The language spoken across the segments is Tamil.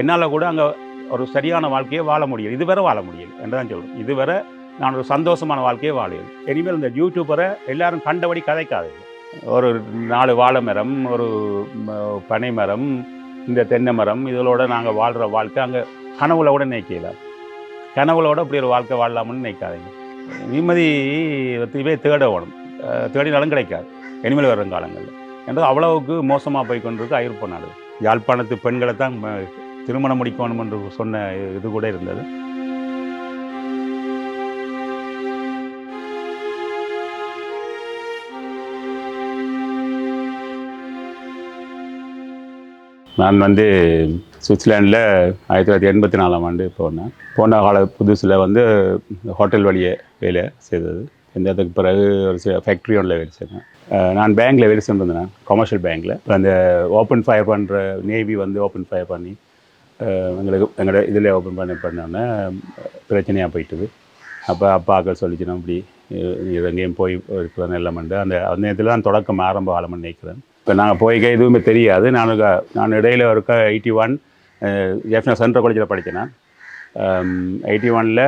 என்னால் கூட அங்கே ஒரு சரியான வாழ்க்கையை வாழ முடியும் இதுவரை வாழ முடியல என்று தான் சொல்கிறேன் இதுவரை நான் ஒரு சந்தோஷமான வாழ்க்கையை வாழையும் இனிமேல் இந்த யூடியூப்பரை எல்லாரும் கண்டபடி கதைக்காது ஒரு நாலு வாழை மரம் ஒரு பனை மரம் இந்த தென்னை மரம் இதோட நாங்கள் வாழ்கிற வாழ்க்கை அங்கே கனவுல கூட நினைக்கல. கனவுளோட இப்படி ஒரு வாழ்க்கை வாழலாம்னு நினைக்காதீங்க. நிம்மதி இதுவே தேட வேணும். தேடினாலும் கிடைக்காது. இனிமேல் வரும் காலங்களில். என்றது அவ்வளவுக்கு மோசமாக போய் கொண்டிருக்கு ஐரோப்பா நாடு யாழ்ப்பாணத்து பெண்களை தான் திருமணம் முடிக்கணும் என்று சொன்ன இது கூட இருந்தது. நான் வந்து சுவிட்சர்லாண்டில் ஆயிரத்தி தொள்ளாயிரத்தி எண்பத்தி நாலாம் ஆண்டு போனேன். போன கால புதுசில் வந்து ஹோட்டல் வழியே வேலை செய்தது. இந்த அதுக்கு பிறகு ஒரு சில ஃபேக்ட்ரி ஒன்றில் வேலை செய்தேன். நான் பேங்க்கில் வேலை செஞ்சிருந்தேன். கமர்ஷியல் பேங்க்கில் அந்த ஓப்பன் ஃபயர் பண்ணுற நேவி வந்து ஓப்பன் ஃபயர் பண்ணி எங்களுக்கு எங்களோட இதில் ஓப்பன் பண்ணி பண்ணோன்னே பிரச்சனையாக போயிட்டுது. அப்போ அப்பாக்கள் சொல்லிச்சினோம் இப்படி இது எங்கேயும் போய் இருக்கிறேன் நிலமண்டு அந்த அந்த நேரத்தில் தான் தொடக்கம் ஆரம்ப காலம்னு நினைக்கிறேன் இப்போ நாங்கள் போய்க்க எதுவுமே தெரியாது. நான் நான் இடையில இருக்க எயிட்டி ஒன் ஜெஃப்னா சென்ட்ரல் காலேஜில் படித்தேன் நான் எயிட்டி ஒனில்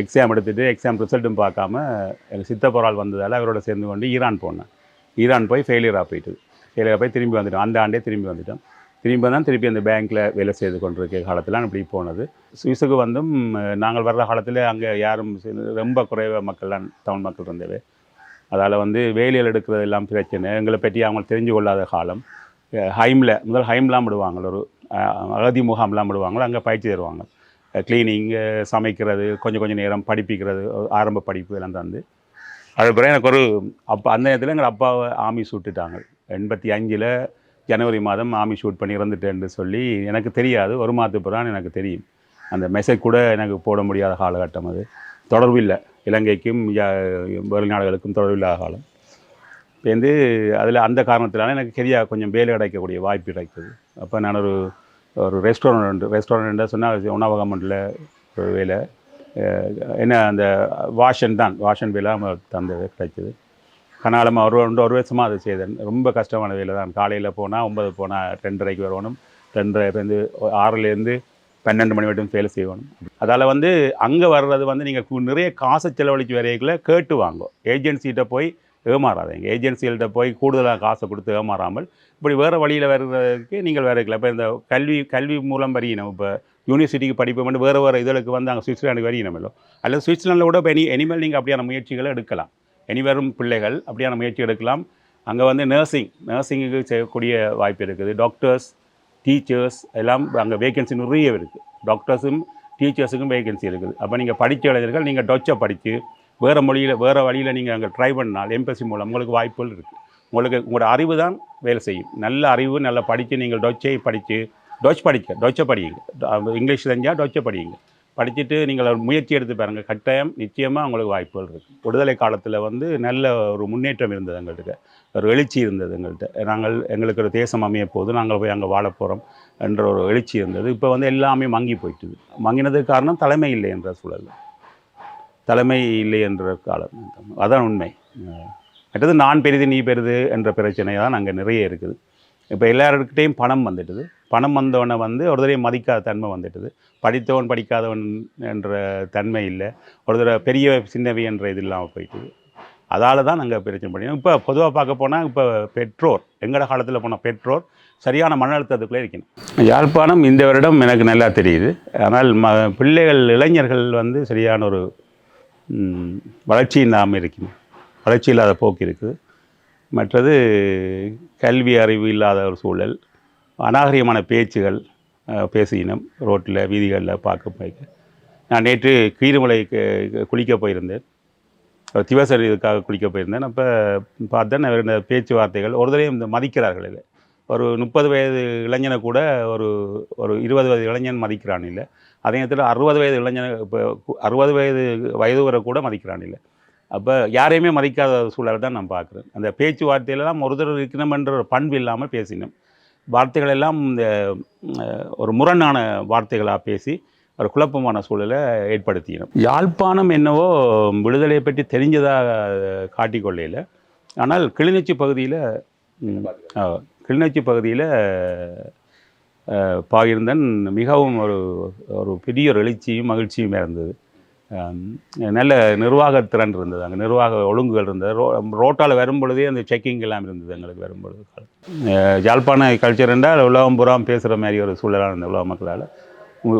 எக்ஸாம் எடுத்துகிட்டு எக்ஸாம் ரிசல்ட்டும் பார்க்காம எங்கள் சித்தப்பொரால் வந்ததால் அவரோட சேர்ந்து கொண்டு ஈரான் போனேன். ஈரான் போய் ஃபெயிலியராக போயிட்டு ஃபெயிலியராக போய் திரும்பி வந்துட்டோம். அந்த ஆண்டே திரும்பி வந்துட்டோம். திரும்பி தான் திருப்பி அந்த பேங்க்கில் வேலை செய்து கொண்டிருக்க காலத்தில் இப்படி போனது. சுவிஸுக்கு வந்தும் நாங்கள் வர்ற காலத்தில் அங்கே யாரும் ரொம்ப குறைவாக மக்கள்லாம் தமிழ் மக்கள் இருந்தவே அதால் வந்து வேலையில் எடுக்கிறது எல்லாம் பிரச்சனை எங்களை பற்றி அவங்க தெரிஞ்சு கொள்ளாத காலம் ஹைமில் முதல் ஹைம்லாம் விடுவாங்க ஒரு அகதி முகாம்லாம் விடுவாங்களோ அங்கே பயிற்சி தருவாங்க. க்ளீனிங் சமைக்கிறது கொஞ்சம் கொஞ்சம் நேரம் படிப்பிக்கிறது ஆரம்ப படிப்பு எல்லாம் தந்து. அது பிறகு எனக்கு ஒரு அப்போ அந்த நேரத்தில் எங்கள் அப்பாவை ஆமி சுட்டுட்டாங்க எண்பத்தி அஞ்சில் ஜனவரி மாதம் ஆமி ஷூட் பண்ணி இறந்துட்டேன்னு சொல்லி எனக்கு தெரியாது. ஒரு மாதத்துக்கு தான் எனக்கு தெரியும். அந்த மெசேஜ் கூட எனக்கு போட முடியாத காலகட்டம் அது. தொடர்பு இல்லை. இலங்கைக்கும் யா- வெளிநாடுகளுக்கும் தொடர்பு இல்லாத காலம். வந்து அதில் அந்த காரணத்தினால எனக்கு சரியாக கொஞ்சம் வேலை கிடைக்கக்கூடிய வாய்ப்பு கிடைக்குது. அப்போ நான் ஒரு ஒரு ரெஸ்டாரண்ட் ரெஸ்டாரண்ட்டாக சொன்னால் உணவகமண்டில் ஒரு வேலை. என்ன அந்த வாஷன் தான். வாஷன் வேலை தந்தது கிடைச்சது கனாலம் ஒரு ரெண்டு ஒரு வருஷமாக அதை செய்தேன். ரொம்ப கஷ்டமான வேலை தான் காலையில் போனால் ஒன்பது போனால் ரெண்டரைக்கு வரணும் ரெண்டரைலேருந்து ஆறுலேருந்து பன்னெண்டு மணி வரைக்கும் வேலை செய்யணும் அதால் வந்து அங்கே வர்றது வந்து நீங்கள் நிறைய காசை செலவழிச்சு வரைகளை கேட்டு வாங்கும் ஏஜென்சிகிட்ட போய் ஏமாறாதீங்க. ஏஜென்சிகள்கிட்ட போய் கூடுதலாக காசை கொடுத்து ஏமாறாமல் இப்படி வேறு வழியில் வர்றதுக்கு நீங்கள் வேறு இப்போ இந்த கல்வி கல்வி மூலம் வரையினோம் இப்போ யூனிவர்சிட்டிக்கு படிப்பு பண்ணி வேறு வேறு இதழுக்கு வந்து அங்கே சுவிட்சர்லாண்டுக்கு வரையினோம் இல்லை. அல்லது சுவிட்சர்லாண்டில் கூட இப்போ இனி இனிமேல் நீங்கள் அப்படியான முயற்சிகளை எடுக்கலாம். எனிவரும் பிள்ளைகள் அப்படியான முயற்சி எடுக்கலாம். அங்கே வந்து நர்சிங் நர்சிங்குக்கு செய்யக்கூடிய வாய்ப்பு இருக்குது. டாக்டர்ஸ் டீச்சர்ஸ் எல்லாம் அங்கே வேகன்சி நிறைய இருக்குது டாக்டர்ஸும் டீச்சர்ஸுக்கும் வேகன்சி இருக்குது. அப்போ நீங்கள் படித்த இளைஞர்கள் நீங்கள் டொச்சை படித்து வேறு மொழியில் வேறு வழியில் நீங்கள் அங்கே ட்ரை பண்ணால் எம்பசி மூலம் உங்களுக்கு வாய்ப்புகள் இருக்குது உங்களுக்கு உங்களோட அறிவு தான் வேலை செய்யும். நல்ல அறிவு நல்லா படித்து நீங்கள் டொச்சை படித்து டொச் படிக்க டொச்சை படியுங்க இங்கிலீஷ் தெரிஞ்சால் டொச்சை படியுங்க படிச்சுட்டு நீங்கள் முயற்சி எடுத்து பாருங்கள் கட்டாயம் நிச்சயமாக உங்களுக்கு வாய்ப்புகள் இருக்குது விடுதலை காலத்தில் வந்து நல்ல ஒரு முன்னேற்றம் இருந்தது எங்கள்கிட்ட. ஒரு எழுச்சி இருந்தது எங்கள்கிட்ட. நாங்கள் எங்களுக்கு ஒரு தேசம் அமைய போது நாங்கள் போய் அங்கே வாழ போகிறோம் என்ற ஒரு எழுச்சி இருந்தது. இப்போ வந்து எல்லாமே மங்கி போயிட்டுது மங்கினதுக்கு காரணம் தலைமை இல்லை என்ற சூழல் தலைமை இல்லை என்ற காலம். அதான் உண்மை. கிட்டது மற்றது நான் பெரிது நீ பெரிது என்ற பிரச்சனை தான் அங்கே நிறைய இருக்குது. இப்போ எல்லாருக்கிட்டேயும் பணம் வந்துட்டுது. பணம் வந்தவனை வந்து ஒரு தடவை மதிக்காத தன்மை வந்துட்டுது. படித்தவன் படிக்காதவன் என்ற தன்மை இல்லை. ஒரு தடவை பெரிய சின்னவி என்ற இது இல்லாமல் போயிட்டுது. அதால் தான் நாங்கள் பிரச்சனை பண்ணினோம். இப்போ பொதுவாக பார்க்க போனால் இப்போ பெற்றோர் எங்களோட காலத்தில் போன பெற்றோர் சரியான மன அழுத்தத்துக்குள்ளே இருக்கணும். யாழ்ப்பாணம் இந்த வருடம் எனக்கு நல்லா தெரியுது. ஆனால் ம பிள்ளைகள் இளைஞர்கள் வந்து சரியான ஒரு வளர்ச்சி இல்லாமல் இருக்கணும் வளர்ச்சி இல்லாத போக்கு இருக்குது. மற்றது கல்வி அறிவு இல்லாத ஒரு சூழல். அநாகரிகமான பேச்சுகள் பேசினோம் ரோட்டில் வீதிகளில் பார்க்க போய் நான் நேற்று கீரிமலை குளிக்க போயிருந்தேன். திவசர் இதுக்காக குளிக்க போயிருந்தேன். அப்போ பார்த்தேன் அவர் இந்த பேச்சுவார்த்தைகள் ஒரு தடவை இந்த மதிக்கிறார்கள் இல்லை ஒரு முப்பது வயது இளைஞனை கூட ஒரு ஒரு இருபது வயது இளைஞன் மதிக்கிறான் இல்லை. அதே நேரத்தில் அறுபது வயது இளைஞனை இப்போ அறுபது வயது வயது வரை கூட மதிக்கிறான் இல்லை. அப்போ யாரையுமே மதிக்காத சூழலை தான் நான் பார்க்குறேன். அந்த பேச்சுவார்த்தையிலலாம் ஒருத்தர் இருக்கணுமென்ற ஒரு பண்பு இல்லாமல் பேசினோம். வார்த்தைகள் எல்லாம் இந்த ஒரு முரணான வார்த்தைகளாக பேசி ஒரு குழப்பமான சூழலை ஏற்படுத்தினோம். யாழ்ப்பாணம் என்னவோ விடுதலையை பற்றி தெரிஞ்சதாக காட்டிக்கொள்ளையில் ஆனால் கிளிநொச்சி பகுதியில் கிளிநொச்சி பகுதியில் பாகிருந்தன் மிகவும் ஒரு ஒரு பெரிய ஒரு எழுச்சியும் மகிழ்ச்சியும் இருந்தது. நல்ல நிர்வாகத்திறன் இருந்தது அங்கே நிர்வாக ஒழுங்குகள் இருந்தது. ரோ ரோட்டால் வரும் பொழுதே அந்த செக்கிங் எல்லாம் இருந்தது எங்களுக்கு வரும்பொழுது யாழ்ப்பாண கல்ச்சர் என்றால் உலகம் புறம் பேசுகிற மாதிரி ஒரு சூழலாக இருந்தது உலக மக்களால்.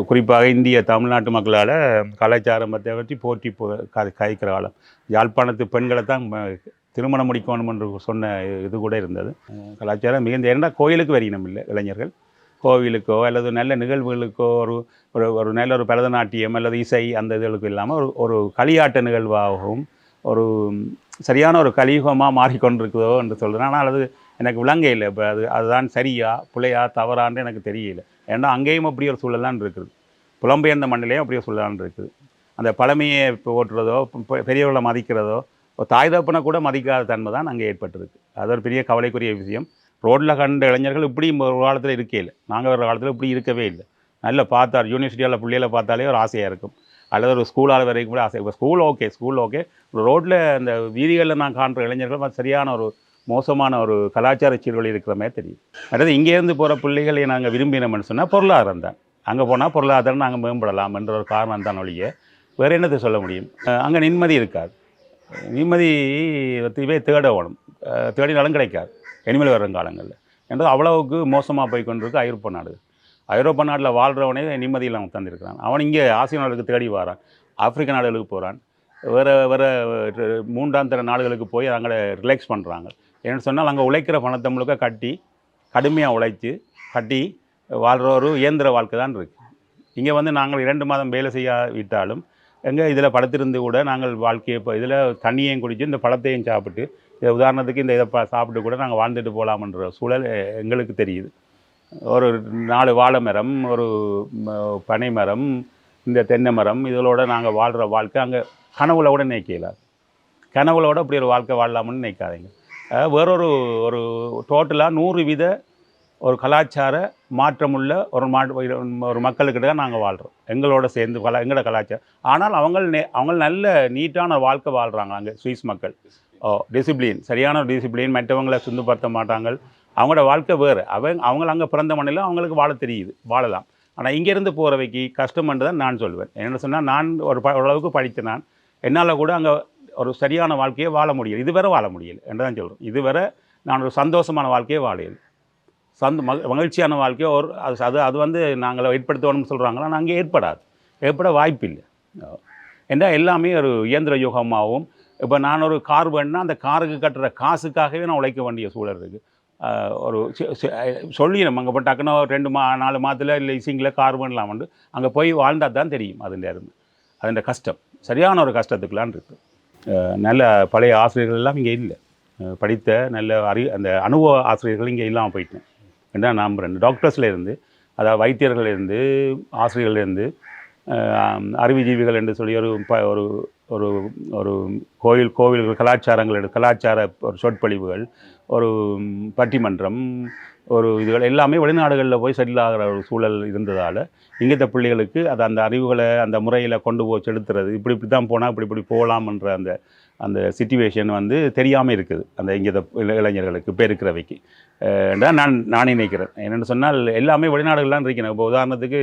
குறிப்பாக இந்திய தமிழ்நாட்டு மக்களால் கலாச்சாரம் பற்றி பற்றி போற்றி போ க- கதைக்கிற காலம். யாழ்ப்பாணத்து பெண்களை தான் ம- திருமணம் முடிக்கணும் என்று சொன்ன இது கூட இருந்தது. கலாச்சாரம் மிகுந்த ஏன்னா கோயிலுக்கு வரையினம் இல்லை இளைஞர்கள். கோவிலுக்கோ அல்லது நல்ல நிகழ்வுகளுக்கோ ஒரு ஒரு ஒரு நல்ல ஒரு பரதநாட்டியம் அல்லது இசை அந்த இதுகளுக்கு இல்லாமல் ஒரு ஒரு களியாட்ட நிகழ்வாகவும் ஒரு சரியான ஒரு கலியுகமாக மாறிக்கொண்டிருக்குதோ என்று சொல்கிறேன் ஆனால் அது எனக்கு விளங்க இல்லை. இப்போ அது அதுதான் சரியா பிள்ளையா தவறான்னு எனக்கு தெரியல. ஏன்னா அங்கேயும் அப்படி ஒரு சூழலான் இருக்குது. புலம்பெயர்ந்த மண்ணிலையும் அப்படி ஒரு சூழலான் இருக்குது. அந்த பழமையை இப்போ ஓட்டுறதோ பெ- பெரியவர்களை மதிக்கிறதோ ஒரு தாய் தகப்பனை கூட மதிக்காத தன்மை தான் அங்கே ஏற்பட்டிருக்கு. அது ஒரு பெரிய கவலைக்குரிய விஷயம். ரோட்டில் கண்ட இளைஞர்கள் இப்படி ஒரு காலத்தில் இருக்கே இல்லை. நாங்கள் ஒரு காலத்தில் இப்படி இருக்கவே இல்லை. நல்ல பார்த்தார் யூனிவர்சிட்டியில் பிள்ளைகளை பார்த்தாலே ஒரு ஆசையாக இருக்கும். அல்லது ஒரு ஸ்கூலால் வரைக்கும் கூட ஆசை. இப்போ ஸ்கூல் ஓகே ஸ்கூல் ஓகே ரோட்டில் அந்த வீதிகளில் நான் காண்ற இளைஞர்கள் சரியான ஒரு மோசமான ஒரு கலாச்சார சீர்வழி இருக்கிற மாதிரி தெரியும் அதாவது இங்கேருந்து போகிற பிள்ளைகளை நாங்கள் விரும்பினோம்னு சொன்னால் பொருளாதாரம் தான். அங்கே போனால் பொருளாதாரம் நாங்கள் மேம்படலாம் என்ற ஒரு காரணம் தான் ஒழிய வேறு என்னத்தை சொல்ல முடியும்? அங்கே நிம்மதி இருக்காது. நிம்மதி தீவே தேட வேணும். தேடினாலும் கிடைக்காது. இனிமேல் வரும் காலங்களில். என்றது அவ்வளவுக்கு மோசமாக போய் கொண்டிருக்கு ஐரோப்பா நாடு. ஐரோப்பா நாட்டில் வாழ்கிறவனே நிம்மதி இல்லாமல் தந்திருக்கிறான் அவன் இங்கே ஆசிய நாடுகளுக்கு தேடி வரான். ஆப்பிரிக்க நாடுகளுக்கு போகிறான் வேறு வேறு மூன்றாம் தர நாடுகளுக்கு போய் அங்கே ரிலாக்ஸ் பண்ணுறாங்க ஏன்னு சொன்னால் அங்கே உழைக்கிற பணத்தை முழுக்க கட்டி கடுமையாக உழைச்சி கட்டி வாழ்கிற ஒரு இயந்திர வாழ்க்கை தான் இருக்குது இங்கே வந்து நாங்கள் இரண்டு மாதம் வேலை செய்யாவிட்டாலும் எங்கே இதில் படுத்திருந்து கூட நாங்கள் வாழ்க்கையை இப்போ இதில் தண்ணியையும் குடித்து இந்த பழத்தையும் சாப்பிட்டு உதாரணத்துக்கு இந்த இதை சாப்பிட்டு கூட நாங்கள் வாழ்ந்துட்டு போகலாமன்ற சூழல் எங்களுக்கு தெரியுது. ஒரு நாலு வாழை மரம் ஒரு பனை மரம் இந்த தென்னை மரம் இதோட நாங்கள் வாழ்கிற வாழ்க்கை அங்கே கனவுல கூட நினைக்கல. கனவுளோட இப்படி ஒரு வாழ்க்கை வாழலாம்னு நினைக்காதீங்க. வேறொரு ஒரு டோட்டலாக நூறு வித ஒரு கலாச்சார மாற்றமுள்ள ஒரு மா ஒரு மக்களுக்கிட்ட தான் நாங்கள் வாழ்கிறோம் எங்களோட சேர்ந்து கலா எங்களோட கலாச்சாரம். ஆனால் அவங்க நே அவங்க நல்ல நீட்டான வாழ்க்கை வாழ்கிறாங்க அங்கே சுவிஸ் மக்கள். ஓ டிசிப்ளின் சரியான ஒரு டிசிப்ளின் மற்றவங்களை சுந்துப்படுத்த மாட்டாங்க. அவங்களோட வாழ்க்கை வேறு. அவங்க அவங்க அங்கே பிறந்த மண்ணில் அவங்களுக்கு வாழ தெரியுது. வாழலாம். ஆனால் இங்கேருந்து போகிறவைக்கு கஷ்டம்ன்றது தான் நான் சொல்வேன். என்ன சொன்னால் நான் ஒரு ப ஓரளவுக்கு படித்த நான் என்னால் கூட அங்கே ஒரு சரியான வாழ்க்கையை வாழ முடியல. இதுவரை வாழ முடியல என்று தான் சொல்கிறேன் இதுவரை நான் ஒரு சந்தோஷமான வாழ்க்கையை வாழையல் சந்த மக மகிழ்ச்சியான வாழ்க்கையை ஒரு அது அது அது வந்து நாங்கள் ஏற்படுத்தணும்னு சொல்கிறாங்களா நாங்கள் அங்கே ஏற்படாது. ஏற்பட வாய்ப்பில்லை. ஏன்னா எல்லாமே ஒரு இயந்திர யுகமாகவும் இப்போ நான் ஒரு கார் வேணுன்னா அந்த காருக்கு கட்டுற காசுக்காகவே நான் உழைக்க வேண்டிய சூழல் இருக்குது ஒரு சொல்லி நம்ம அங்கே போய் டக்குன்னு ஒரு ரெண்டு மா நாலு மாதத்தில் இல்லை இசிங்கில் கார் வேணலாம்னு அங்கே போய் வாழ்ந்தால் தான் தெரியும் அதுൻ്റെ இருந்து. அதுன்ற கஷ்டம். சரியான ஒரு கஷ்டத்துக்குலான் இருக்குது நல்ல பழைய ஆசிரியர்கள் எல்லாம் இங்கே இல்லை. படித்த நல்ல அறி அந்த அனுபவ ஆசிரியர்கள் இங்கே இல்லாமல் போயிட்டேன். என்ன நம்புகிறேன் டாக்டர்ஸ்ல இருந்து அதாவது வைத்தியர்கள் இருந்து ஆசிரியர்கள் இருந்து அறிவுஜீவிகள் என்று சொல்லி ஒரு ப ஒரு ஒரு ஒரு கோயில் கோவில்கள் கலாச்சாரங்கள் கலாச்சார ஒரு சொற்பொழிவுகள் ஒரு பட்டிமன்றம் ஒரு இதுகள் எல்லாமே வெளிநாடுகளில் போய் செட்டில் ஆகிற ஒரு சூழல் இருந்ததால் இங்கத்த பிள்ளைகளுக்கு அது அந்த அறிவுகளை அந்த முறையில் கொண்டு போய் செலுத்துறது இப்படி இப்படி தான் போனால் இப்படி இப்படி போகலாம்ன்ற அந்த அந்த சுச்சுவேஷன் வந்து தெரியாமல் இருக்குது அந்த இங்கே இளைஞர்களுக்கு இப்போ இருக்கிறவைக்கு தான் நான் நான் நினைக்கிறேன். என்னென்னு சொன்னால் எல்லாமே வெளிநாடுகள்லாம் இருக்கிறேன் இப்போ உதாரணத்துக்கு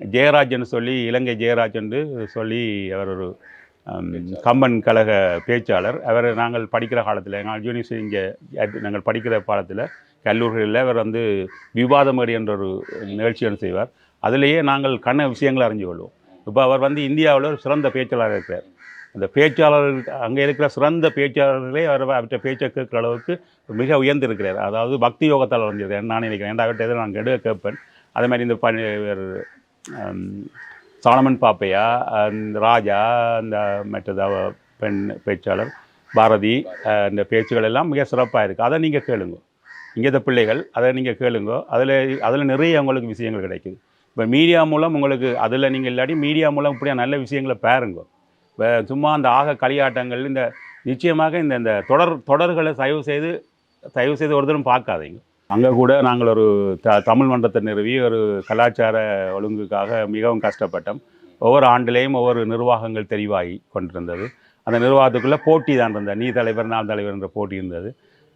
ஜெயராஜன் சொல்லி இலங்கை ஜெயராஜன் சொல்லி அவர் ஒரு கம்பன் கழக பேச்சாளர். அவர் நாங்கள் படிக்கிற காலத்தில் எங்கள் யூனிவர்சிட்டி இங்கே நாங்கள் படிக்கிற காலத்தில் கல்லூரிகளில் அவர் வந்து விவாத மேடை என்ற ஒரு நிகழ்ச்சி ஒன்று செய்வார். அதிலேயே நாங்கள் கண்ண விஷயங்களை அறிஞ்சு கொள்வோம். இப்போ அவர் வந்து இந்தியாவில் ஒரு சிறந்த பேச்சாளர் இருக்கிறார். அந்த பேச்சாளர் அங்கே இருக்கிற சிறந்த பேச்சாளர்களே அவர் அவற்றை பேச்சை கேட்குற அளவுக்கு மிக உயர்ந்திருக்கிறார். அதாவது பக்தி யோகத்தால் வந்திருக்கிறார் நான் நினைக்கிறேன். ஏன்டா அவர்கிட்ட நான் கெடுக்க கேட்பேன். அதே மாதிரி இந்த பணி சாலமன் பாப்பையா அந்த ராஜா அந்த மற்றது பெண் பேச்சாளர் பாரதி இந்த பேச்சுகள் எல்லாம் மிக சிறப்பாக இருக்குது அதை நீங்கள் கேளுங்க. இங்கே பிள்ளைகள் அதை நீங்கள் கேளுங்க. அதில் அதில் நிறைய உங்களுக்கு விஷயங்கள் கிடைக்குது. இப்போ மீடியா மூலம் உங்களுக்கு அதில் நீங்கள் இல்லாட்டி மீடியா மூலம் இப்படியா நல்ல விஷயங்களை பாருங்க. இப்போ சும்மா அந்த ஆக களியாட்டங்கள் இந்த நிச்சயமாக இந்த இந்த தொடர் தொடர்களை தயவு செய்து தயவு செய்து ஒருத்தரும் பார்க்காதீங்க. அங்கே கூட நாங்கள் ஒரு த தமிழ் மன்றத்தை நிறுவி ஒரு கலாச்சார ஒழுங்குக்காக மிகவும் கஷ்டப்பட்டோம். ஒவ்வொரு ஆண்டிலேயும் ஒவ்வொரு நிர்வாகங்கள் தெரிவாகி கொண்டிருந்தது. அந்த நிர்வாகத்துக்குள்ளே போட்டி தான் இருந்தது. நீ தலைவர் நான் தலைவர் என்ற போட்டி இருந்தது.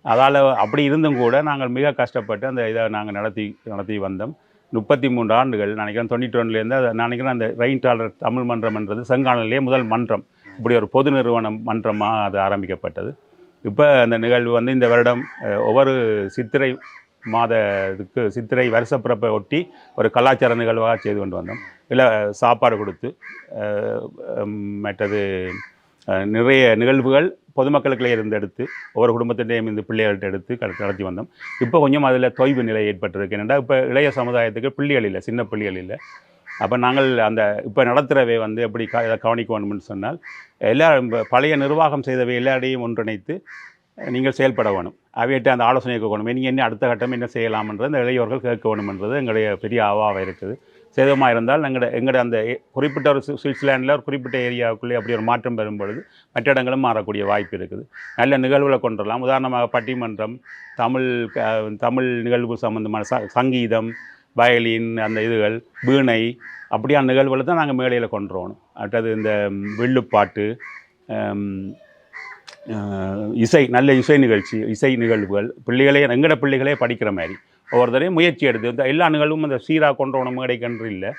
அதால் அப்படி இருந்தும் கூட நாங்கள் மிக கஷ்டப்பட்டு அந்த இதை நாங்கள் நடத்தி நடத்தி வந்தோம். முப்பத்தி மூன்று ஆண்டுகள் நினைக்கிறேன் தொண்ணூற்றி ஒன்றுலேருந்து அதை நினைக்கிறேன் அந்த ரெயின் டாலர் தமிழ் மன்றம்ன்றது செங்கானலே முதல் மன்றம். இப்படி ஒரு பொது நிறுவனம் மன்றமாக அது ஆரம்பிக்கப்பட்டது. இப்போ அந்த நிகழ்வு வந்து இந்த வருடம் ஒவ்வொரு சித்திரை மாதத்துக்கு சித்திரை வருஷப்பிறப்பை ஒட்டி ஒரு கலாச்சார நிகழ்வாக செய்து கொண்டு வந்தோம். இல்லை சாப்பாடு கொடுத்து மற்றது நிறைய நிகழ்வுகள் பொதுமக்களுக்குள்ளே இருந்து எடுத்து ஒவ்வொரு குடும்பத்திட்டையும் இந்த பிள்ளைகள்கிட்ட எடுத்து கட- நடத்தி வந்தோம். இப்போ கொஞ்சம் அதில் தொய்வு நிலை ஏற்பட்டிருக்கு. என்னென்னா இப்போ இளைய சமுதாயத்துக்கு பிள்ளைகள் இல்லை சின்ன பிள்ளைகள் இல்லை. அப்போ நாங்கள் அந்த இப்போ நடத்துகிறவை வந்து எப்படி க இதை கவனிக்க வேணும்னு சொன்னால் எல்லா பழைய நிர்வாகம் செய்தவை எல்லாரையும் ஒன்றிணைத்து நீங்கள் செயல்பட வேணும். அவையிட்ட அந்த ஆலோசனை கேட்க நீங்கள் என்ன அடுத்த கட்டம் என்ன செய்யலாம்ன்றது இந்த இளையோர்கள் கேட்க வேணும்ன்றது எங்களுடைய பெரிய ஆவாக இருக்குது. சேதமாக இருந்தால் எங்களோட எங்களோட அந்த குறிப்பிட்ட ஒரு சுவிட்சர்லாண்டில் ஒரு குறிப்பிட்ட ஏரியாவுக்குள்ளே அப்படி ஒரு மாற்றம் பெறும் பொழுது மற்ற இடங்களும் மாறக்கூடிய வாய்ப்பு இருக்குது. நல்ல நிகழ்வுகளை கொண்டுடலாம் உதாரணமாக பட்டிமன்றம் தமிழ் தமிழ் நிகழ்வு சம்பந்தமான ச சங்கீதம் வயலின் அந்த இதுகள் வீணை அப்படியான நிகழ்வுகளை தான் நாங்கள் மேடையில் கொண்டு வரணும் அடுத்தது இந்த வெள்ளுப்பாட்டு வில்லுப்பாட்டு இசை நல்ல இசை நிகழ்ச்சி இசை நிகழ்வுகள் பிள்ளைகளே எங்கட பிள்ளைகளே படிக்கிற மாதிரி. ஒவ்வொருத்தரையும் முயற்சி எடுத்து இந்த எல்லா நிகழ்வும் அந்த சீராக கொண்டு வரணும் மேடைக்கன்று இல்லை.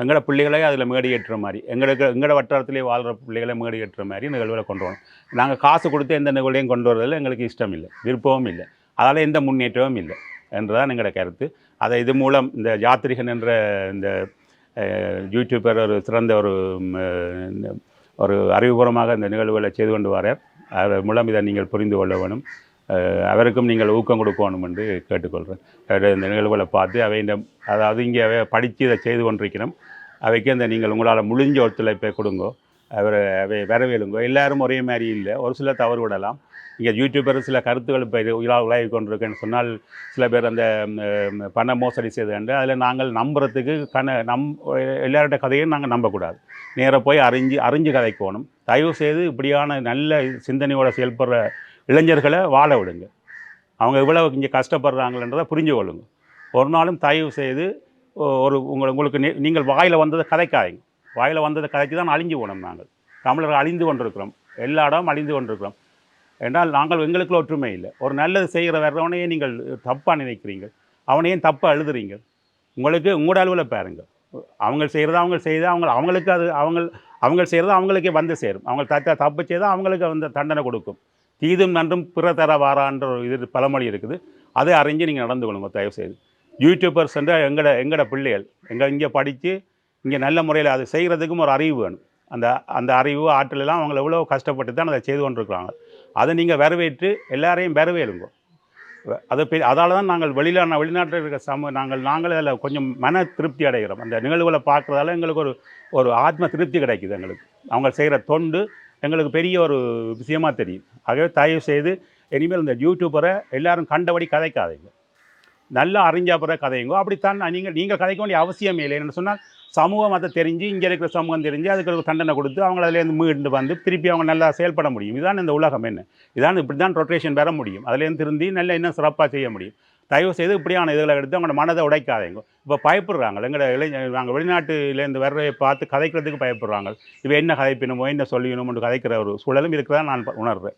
எங்களோட பிள்ளைகளே அதில் மேடையேற்றுற மாதிரி எங்களுக்கு எங்களோட வட்டாரத்திலே வாழ்கிற பிள்ளைகளை மேடையேற்றுற மாதிரி நிகழ்வுகளை கொண்டு வரணும் நாங்கள் காசு கொடுத்து எந்த நிகழ்வையும் கொண்டு வரதில் எங்களுக்கு இஷ்டம் இல்லை விருப்பமும் இல்லை. அதால் எந்த முன்னேற்றமும் இல்லை என்றுதான் எங்களோட கருத்து. அதை இது மூலம் இந்த யாத்திரிகன் என்ற இந்த யூடியூபர் ஒரு சிறந்த ஒரு ஒரு அறிவுபூர்வமாக இந்த நிகழ்வுகளை செய்து கொண்டு வரார். அதன் மூலம் இதை நீங்கள் புரிந்து கொள்ள வேணும். அவருக்கும் நீங்கள் ஊக்கம் கொடுக்கணும் என்று கேட்டுக்கொள்கிறேன். அவர் இந்த நிகழ்வுகளை பார்த்து அவை இந்த அதாவது இங்கே அவை படித்து இதை செய்து கொண்டிருக்கிறோம். அவைக்கு அந்த நீங்கள் உங்களால் முடிஞ்ச ஒத்துழைப்பை கொடுங்கோ. அவர் அவை வரவேலுங்கோ. எல்லாரும் ஒரே மாதிரி இல்லை. ஒரு சில தவறு விடலாம். இங்கே யூடியூபர் சில கருத்துக்கள் இப்போ உலா உலாவி கொண்டிருக்கேன்னு சொன்னால் சில பேர் அந்த பண மோசடி செய்து அதில் நாங்கள் நம்புறதுக்கு கண நம் எல்லாரோட கதையும் நாங்கள் நம்பக்கூடாது. நேராக போய் அறிஞ்சு அறிஞ்சு கதைக்கணும். தயவு செய்து இப்படியான நல்ல சிந்தனையோடு செயல்படுற இளைஞர்களை வாழ விடுங்க. அவங்க இவ்வளவு இங்கே கஷ்டப்படுறாங்களன்றதை புரிஞ்சு கொள்ளுங்க. ஒரு நாளும் தயவு செய்து ஒரு உங்களை உங்களுக்கு நீங்கள் வாயில் வந்ததை கதைக்காதீங்க. வாயில் வந்ததை கதைக்கு தான் அழிஞ்சு போனோம் நாங்கள். தமிழர்கள் அழிந்து கொண்டிருக்கிறோம். எல்லா இடமும் அழிந்து கொண்டிருக்கிறோம். என்றால் நாங்கள் எங்களுக்குள்ள ஒற்றுமை இல்லை. ஒரு நல்லது செய்கிற வர்றவனையே நீங்கள் தப்பாக நினைக்கிறீங்க. அவனையும் தப்பாக எழுதுறீங்க உங்களுக்கு உங்களோட அளவில் பாருங்கள் அவங்க செய்கிறத அவங்க செய்து அவங்க அவங்களுக்கு அது அவங்க அவங்க செய்கிறத அவங்களுக்கே வந்து சேரும். அவங்க தட்ட தப்பு செய்தால் அவங்களுக்கு அந்த தண்டனை கொடுக்கும். தீதும் நன்றும் பிற தர வாரான்ற ஒரு இது பழமொழி இருக்குது. அதை அறிஞ்சு நீங்கள் நடந்து கொள்ளுங்க தயவு செய்து யூடியூபர்ஸ் என்ற எங்களோட எங்களோட பிள்ளைகள் எங்கள் இங்கே படித்து இங்கே நல்ல முறையில் அது செய்கிறதுக்கும் ஒரு அறிவு வேணும். அந்த அந்த அறிவு ஆற்றலெல்லாம் அவங்களை அவங்க எவ்வளோ கஷ்டப்பட்டு தான் அதை செய்து கொண்டிருக்கிறாங்க. அதை நீங்கள் வரவேற்று எல்லாரையும் வரவேறுங்க அதை பெ அதால் தான் நாங்கள் வெளியில் வெளிநாட்டில் இருக்கிற சம நாங்கள் நாங்களே அதில் கொஞ்சம் மன திருப்தி அடைகிறோம். அந்த நிகழ்வுகளை பார்க்குறதால எங்களுக்கு ஒரு ஒரு ஆத்ம திருப்தி கிடைக்குது எங்களுக்கு. அவங்க செய்கிற தொண்டு எங்களுக்கு பெரிய ஒரு விஷயமாக தெரியும். ஆகவே தயவு செய்து இனிமேல் இந்த யூடியூபரை எல்லாரும் கண்டபடி கதைக்காதீங்க. நல்லா அறிஞ்சா பிற கதையுங்கோ. அப்படித்தான் நீங்கள் நீங்கள் கதைக்க வேண்டிய அவசியமே இல்லை. என்ன சொன்னால் சமூகம் அதை தெரிஞ்சு இங்கே இருக்கிற சமூகம் தெரிஞ்சு அதுக்கு ஒரு தண்டனை கொடுத்து அவங்க அதுலேருந்து மீண்டு வந்து திருப்பி அவங்க நல்லா செயல்பட முடியும். இதுதான் இந்த உலகம் என்ன? இதான் இப்படி தான் ரொட்டேஷன் பெற முடியும். அதுலேருந்து திருந்தி நல்லா இன்னும் சிறப்பாக செய்ய முடியும். தயவு செய்து இப்படியான இதுகளை எடுத்து அவங்களோட மனதை உடைக்காதீங்க. இப்போ பயப்படுறாங்க. எங்களோட இளைஞர் நாங்கள் வெளிநாட்டிலேருந்து வர்றதை பார்த்து கதைக்கிறதுக்கு பயப்படுறாங்க. இப்போ என்ன கதைப்பினமோ என்ன சொல்லிக்கணுமோ கதைக்கிற ஒரு சூழலும் இருக்கிறதா நான் உணர்றேன்.